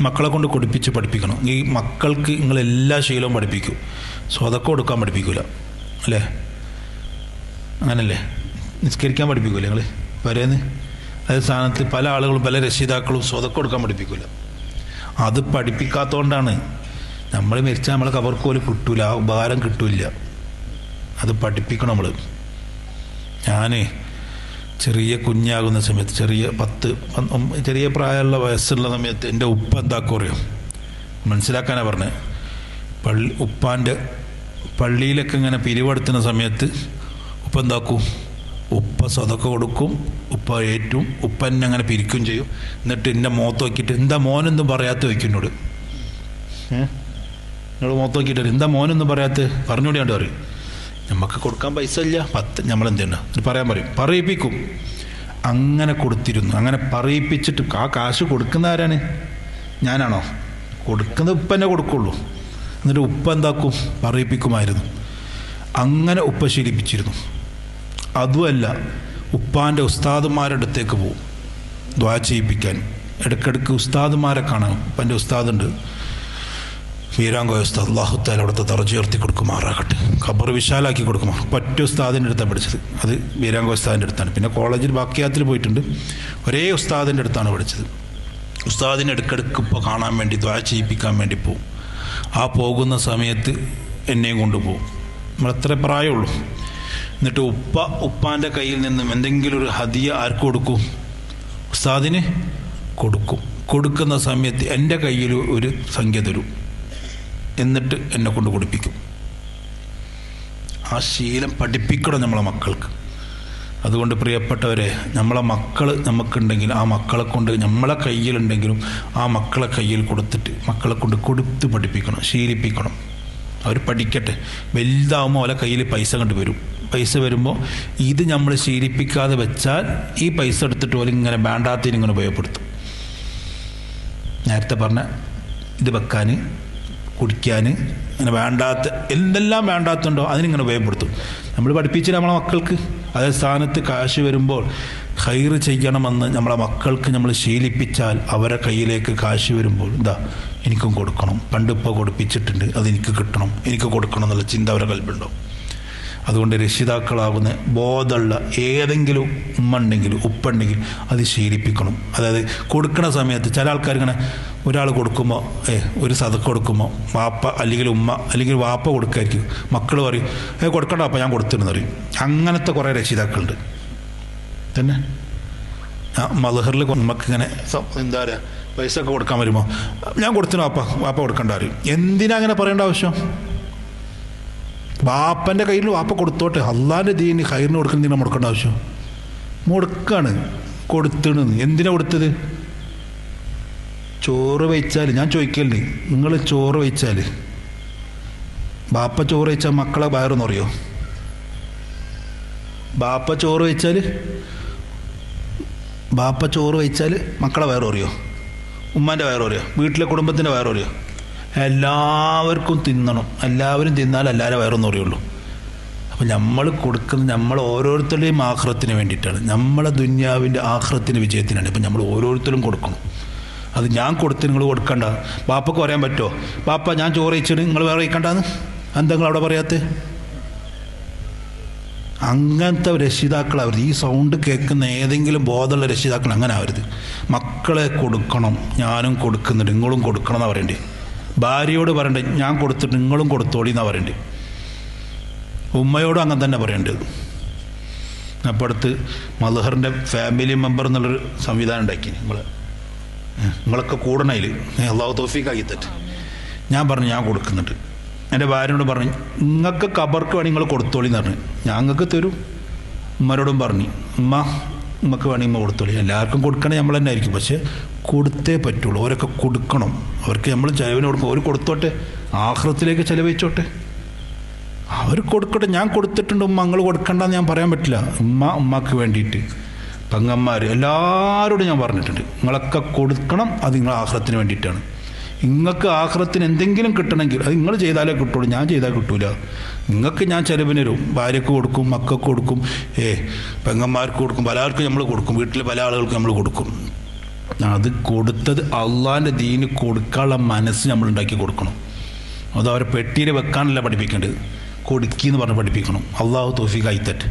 മക്കളെ കൊണ്ട് കൊടുപ്പിച്ച് പഠിപ്പിക്കണം. ഈ മക്കൾക്ക് നിങ്ങൾ എല്ലാ ശീലവും പഠിപ്പിക്കും. അതൊക്കെ കൊടുക്കാൻ പഠിപ്പിക്കില്ല അല്ലേ? അങ്ങനല്ലേ? നിസ്കരിക്കാൻ പഠിപ്പിക്കില്ല നിങ്ങൾ വരേന്ന്? അതേ സ്ഥാനത്ത് പല ആളുകളും പല രക്ഷിതാക്കളും സ്വതക്കം കൊടുക്കാൻ പഠിപ്പിക്കില്ല അത് പഠിപ്പിക്കാത്തതുകൊണ്ടാണ് നമ്മൾ മരിച്ചാൽ നമ്മളെ കവർക്ക് പോലും കിട്ടൂല ഉപകാരം കിട്ടൂല അത് പഠിപ്പിക്കണം നമ്മൾ ഞാൻ ചെറിയ കുഞ്ഞാകുന്ന സമയത്ത് ചെറിയ പത്ത് ചെറിയ പ്രായമുള്ള വയസ്സുള്ള സമയത്ത് എന്റെ ഉപ്പ എന്താക്കും അറിയോ മനസ്സിലാക്കാനാണ് പറഞ്ഞത് പള്ളി ഉപ്പാന്റെ പള്ളിയിലൊക്കെ ഇങ്ങനെ പിരിവെടുത്തുന്ന സമയത്ത് ഉപ്പ എന്താക്കും? ഉപ്പ സ്വതൊക്കെ കൊടുക്കും ഉപ്പ ഏറ്റും ഉപ്പ എന്നെ അങ്ങനെ പിരിക്കും ചെയ്യും. എന്നിട്ട് എന്റെ മുഖത്ത് നോക്കിയിട്ട് എന്താ മോനെന്തും പറയാത്ത വയ്ക്കുന്നോട് ഏഹ് എന്നോട് മുഖത്ത് നോക്കിയിട്ട് എന്താ മോനൊന്നും പറയാത്ത പറഞ്ഞുകൂടിയാണ്ട് പറയും. നമുക്ക് കൊടുക്കാൻ പൈസ ഇല്ല. പത്ത് നമ്മൾ എന്ത് ചെയ്യണം ഇത് പറയാൻ പറയും. പറയിപ്പിക്കും. അങ്ങനെ കൊടുത്തിരുന്നു. അങ്ങനെ പറയിപ്പിച്ചിട്ട് ആ കാശ് കൊടുക്കുന്ന ആരാണ്? ഞാനാണോ? കൊടുക്കുന്നത് ഉപ്പ തന്നെ കൊടുക്കുള്ളൂ. എന്നിട്ട് ഉപ്പ എന്താക്കും? പറയിപ്പിക്കുമായിരുന്നു. അങ്ങനെ ഉപ്പ ശീലിപ്പിച്ചിരുന്നു. അതുമല്ല ഉപ്പാന്റെ ഉസ്താദുമാരുടെ അടുത്തേക്ക് പോകും ദ്വാ ചെയ്യിപ്പിക്കാൻ. ഇടയ്ക്കിടയ്ക്ക് ഉസ്താദുമാരെ കാണാം ഉപ്പന്റെ ഉസ്താദുണ്ട്. വീരാങ്കോയ ഉസ്താദ് അള്ളാഹുത്താൽ അവിടുത്തെ തറച്ചു ഉയർത്തി കൊടുക്കുമാറാകട്ടെ. ഖബർ വിശാലാക്കി കൊടുക്കുമാർ പറ്റു ഉസ്താദിന്റെ അടുത്താണ് പഠിച്ചത്. അത് വീരാങ്കോ ഉസ്താദിന്റെ അടുത്താണ്. പിന്നെ കോളേജിൽ ബാക്കിയാത്തിൽ പോയിട്ടുണ്ട്. ഒരേ ഉസ്താദിന്റെ അടുത്താണ് പഠിച്ചത്. ഉസ്താദിനെ ഇടയ്ക്കിടയ്ക്ക് ഇപ്പോൾ കാണാൻ വേണ്ടി ദ്വാ ചെയ്യിപ്പിക്കാൻ വേണ്ടി പോകും ആ പോകുന്ന സമയത്ത് എന്നെയും കൊണ്ടുപോകും നമ്മളത്ര പ്രായമുള്ളൂ. എന്നിട്ട് ഉപ്പ ഉപ്പാന്റെ കയ്യിൽ നിന്നും എന്തെങ്കിലും ഒരു ഹദിയ ആർക്ക് കൊടുക്കും? ഉസ്താദിന് കൊടുക്കും. കൊടുക്കുന്ന സമയത്ത് എന്റെ കയ്യിൽ ഒരു സംഖ്യ തരും. എന്നിട്ട് എന്നെ കൊണ്ട് കുടിപ്പിക്കും ആ ശീലം പഠിപ്പിക്കണം നമ്മളെ മക്കൾക്ക്. അതുകൊണ്ട് പ്രിയപ്പെട്ടവരെ നമ്മളെ മക്കൾ നമുക്കുണ്ടെങ്കിൽ ആ മക്കളെ കൊണ്ട് നമ്മളെ കയ്യിലുണ്ടെങ്കിലും ആ മക്കളെ കയ്യിൽ കൊടുത്തിട്ട് മക്കളെ കൊണ്ട് കൊടുത്ത് പഠിപ്പിക്കണം ശീലിപ്പിക്കണം. അവർ പഠിക്കട്ടെ. വലുതാവുമ്പോൾ അവരെ കയ്യിൽ പൈസ കണ്ടു വരും. പൈസ വരുമ്പോൾ ഇത് നമ്മൾ ശീലിപ്പിക്കാതെ വെച്ചാൽ ഈ പൈസ എടുത്തിട്ട് പോലും ഇങ്ങനെ വേണ്ടാത്തതിന് ഇങ്ങനെ ഉപയോഗപ്പെടുത്തും. നേരത്തെ പറഞ്ഞ ഇത് വെക്കാൻ കുടിക്കാൻ അങ്ങനെ വേണ്ടാത്ത എന്തെല്ലാം വേണ്ടാത്തുണ്ടോ അതിനിങ്ങനെ ഉപയോഗപ്പെടുത്തും. നമ്മൾ പഠിപ്പിച്ചില്ല നമ്മളെ മക്കൾക്ക്? അതേ സ്ഥാനത്ത് കാശ് വരുമ്പോൾ ഹൈറ് ചെയ്യണമെന്ന് നമ്മളെ മക്കൾക്ക് നമ്മൾ ശീലിപ്പിച്ചാൽ അവരെ കയ്യിലേക്ക് കാശ് വരുമ്പോൾ എന്താ എനിക്കും കൊടുക്കണം. പണ്ടിപ്പോൾ കൊടുപ്പിച്ചിട്ടുണ്ട് അതെനിക്ക് കിട്ടണം എനിക്ക് കൊടുക്കണം എന്നുള്ള ചിന്ത അവരെ കൽപ്പുണ്ടോ അതുകൊണ്ട് രക്ഷിതാക്കളാകുന്ന ബോധമുള്ള ഏതെങ്കിലും ഉമ്മ ഉണ്ടെങ്കിൽ ഉപ്പുണ്ടെങ്കിൽ അത് ശീലിപ്പിക്കണം. അതായത് കൊടുക്കുന്ന സമയത്ത് ചില ആൾക്കാർ ഇങ്ങനെ ഒരാൾ കൊടുക്കുമ്പോൾ ഏ ഒരു സതക്ക് കൊടുക്കുമ്പോൾ വാപ്പ അല്ലെങ്കിൽ ഉമ്മ അല്ലെങ്കിൽ വാപ്പ കൊടുക്കായിരിക്കും. മക്കൾ പറയും ഏ കൊടുക്കണ്ട അപ്പം ഞാൻ കൊടുത്തിരുന്നു പറയും. അങ്ങനത്തെ കുറേ രക്ഷിതാക്കളുണ്ട്. തന്നെ? മലഹറിൽ നമുക്ക് ഇങ്ങനെ എന്താ പറയുക പൈസ ഒക്കെ കൊടുക്കാൻ വരുമ്പോൾ ഞാൻ കൊടുത്തിരുന്നു വാപ്പ വാപ്പ കൊടുക്കണ്ട പറയും. എന്തിനാ അങ്ങനെ പറയേണ്ട ആവശ്യം? ബാപ്പന്റെ കയ്യിൽ വാപ്പ കൊടുത്തോട്ടെ. അള്ളാന്റെ ദീന് ഹൈറിന് കൊടുക്കുന്നതിന് മുടക്കേണ്ട ആവശ്യം. മുടക്കാണ്. കൊടുത്തിണ്. എന്തിനാ കൊടുത്തത്? ചോറ് വെച്ചാൽ ഞാൻ ചോദിക്കല്ലേ നിങ്ങൾ ചോറ് വെച്ചാൽ ബാപ്പ ചോറ് വെച്ചാൽ മക്കളെ വയറൊന്നും അറിയോ ബാപ്പ ചോറ് വെച്ചാൽ ബാപ്പ ചോറ് വെച്ചാൽ മക്കളെ വയററിയോ? ഉമ്മാന്റെ വയററിയോ? വീട്ടിലെ കുടുംബത്തിന്റെ വയററിയോ? എല്ലാവർക്കും തിന്നണം. എല്ലാവരും തിന്നാൽ എല്ലാവരും വയറൊന്നും അറിയുള്ളൂ. അപ്പോൾ നമ്മൾ കൊടുക്കുന്ന നമ്മൾ ഓരോരുത്തരുടെയും ആഹ്റത്തിന് വേണ്ടിയിട്ടാണ്. നമ്മളെ ദുന്യാവിന്റെ ആഹ്റത്തിന്റെ വിജയത്തിനാണ്. ഇപ്പം നമ്മൾ ഓരോരുത്തരും കൊടുക്കണം. അത് ഞാൻ കൊടുത്ത് നിങ്ങൾ കൊടുക്കണ്ട. ബാപ്പക്ക് പറയാൻ പറ്റുമോ ബാപ്പ ഞാൻ ചോറ് വെച്ചിട്ട് നിങ്ങൾ വേറെ വയ്ക്കണ്ടെന്ന് എന്താ നിങ്ങൾ അവിടെ പറയാത്ത? അങ്ങനത്തെ രക്ഷിതാക്കൾ അവർ ഈ സൗണ്ട് കേൾക്കുന്ന ഏതെങ്കിലും ബോധമുള്ള രക്ഷിതാക്കൾ അങ്ങനെ ആവരുത് മക്കളെ കൊടുക്കണം. ഞാനും കൊടുക്കുന്നുണ്ട്. നിങ്ങളും കൊടുക്കണം എന്നാണ് പറയണ്ടേ? ഭാര്യയോട് പറയണ്ടേ ഞാൻ കൊടുത്തിട്ട് നിങ്ങളും കൊടുത്തോളി എന്നാണ് പറയണ്ടേ. ഉമ്മയോടും അങ്ങനെ തന്നെ പറയേണ്ടത് അപ്പോൾ അടുത്ത് മലഹറിന്റെ ഫാമിലി മെമ്പർ എന്നുള്ളൊരു സംവിധാനം ഉണ്ടാക്കി. നിങ്ങൾ നിങ്ങളൊക്കെ കൂടണയിൽ അള്ളാഹു തോഫീക്കാക്കി തെറ്റ് ഞാൻ പറഞ്ഞു ഞാൻ കൊടുക്കുന്നുണ്ട്. എന്റെ ഭാര്യനോട് പറഞ്ഞു നിങ്ങൾക്ക് കബർക്ക് വേണമെങ്കിൽ നിങ്ങൾ കൊടുത്തോളി എന്ന് പറഞ്ഞു. ഞാൻ നിങ്ങൾക്ക് തരും. ഉമ്മരോടും പറഞ്ഞു ഉമ്മ ഉമ്മക്ക് വേണമെങ്കിൽ കൊടുത്തോളി എല്ലാവർക്കും കൊടുക്കണേ നമ്മൾ തന്നെ ആയിരിക്കും. പക്ഷേ കൊടുത്തേ പറ്റുള്ളൂ. അവരൊക്കെ കൊടുക്കണം. അവർക്ക് നമ്മൾ ചിലവിന് കൊടുക്കും. അവർ കൊടുത്തോട്ടെ. ആഹ്ലത്തിലേക്ക് ചിലവഴിച്ചോട്ടെ. അവർ കൊടുക്കട്ടെ. ഞാൻ കൊടുത്തിട്ടുണ്ട്. ഉമ്മ നിങ്ങൾ കൊടുക്കണ്ടെന്ന് ഞാൻ പറയാൻ പറ്റില്ല. ഉമ്മ ഉമ്മക്ക് വേണ്ടിയിട്ട്. പങ്ങന്മാർ എല്ലാവരോടും ഞാൻ പറഞ്ഞിട്ടുണ്ട്. നിങ്ങളൊക്കെ കൊടുക്കണം. അത് നിങ്ങളെ ആഹ്ലത്തിന് വേണ്ടിയിട്ടാണ്. നിങ്ങൾക്ക് ആഹ്റത്തിന് എന്തെങ്കിലും കിട്ടണമെങ്കിൽ അത് നിങ്ങൾ ചെയ്താലേ കിട്ടുള്ളൂ ഞാൻ ചെയ്താൽ കിട്ടൂല. നിങ്ങൾക്ക് ഞാൻ ചിലവിന് വരും ഭാര്യക്ക് കൊടുക്കും മക്കൾക്ക് കൊടുക്കും ഏ പെങ്ങന്മാർക്ക് കൊടുക്കും പല ആൾക്കും നമ്മൾ കൊടുക്കും വീട്ടിൽ പല ആളുകൾക്ക് നമ്മൾ കൊടുക്കും. അത് കൊടുത്തത് അള്ളാന്റെ ദീന് കൊടുക്കാനുള്ള മനസ്സ് നമ്മൾ ഉണ്ടാക്കി കൊടുക്കണം. അത് അവരെ പെട്ടിയിൽ വെക്കാനല്ല പഠിപ്പിക്കേണ്ടത്. കൊടുക്കി എന്ന് പറഞ്ഞ് പഠിപ്പിക്കണം. അള്ളാഹു തോഫിക്ക് അയിത്തറ്റ്